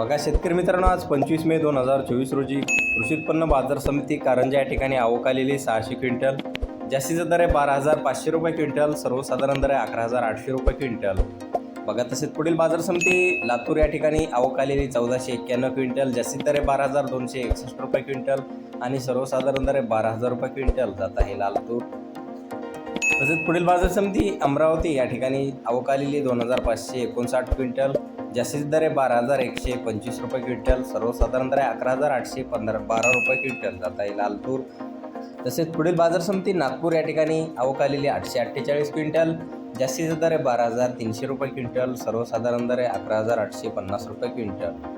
बघा शेतकरी मित्रांनो आज पंचवीस मे दोन हजार चोवीस रोजी कृषी उत्पन्न बाजार समिती कारंजा या ठिकाणी आवक आलेली सहाशे क्विंटल. जास्तीचा दर आहे बारा हजार पाचशे रुपये क्विंटल सर्वसाधारण दर आहे अकरा हजार आठशे रुपये क्विंटल. बघा तसेच पुढील बाजार समिती लातूर या ठिकाणी आवक आलेली चौदाशे एक्क्याण्णव क्विंटल जास्तीत दर आहे बारा हजार दोनशे एकसष्ट रुपये क्विंटल आणि सर्वसाधारण दर आहे बारा हजार रुपये क्विंटल. जात आहे लातूर. तसेच पुढील बाजार समिती अमरावती या ठिकाणी अवकालेली दोन हजार पाचशे एकोणसाठ क्विंटल जास्तीत दर आहे बारा हजार एकशे पंचवीस रुपये क्विंटल सर्वसाधारण दर आहे अकरा हजार आठशे पंधरा बारा रुपये क्विंटल. जात आहे लालपूर तसेच पुढील बाजार समिती नागपूर या ठिकाणी अवकालेली आठशे अठ्ठेचाळीस क्विंटल जास्तीचा दर आहे बारा हजार तीनशे रुपये क्विंटल सर्वसाधारण दर आहे अकरा हजार आठशे पन्नास रुपये क्विंटल.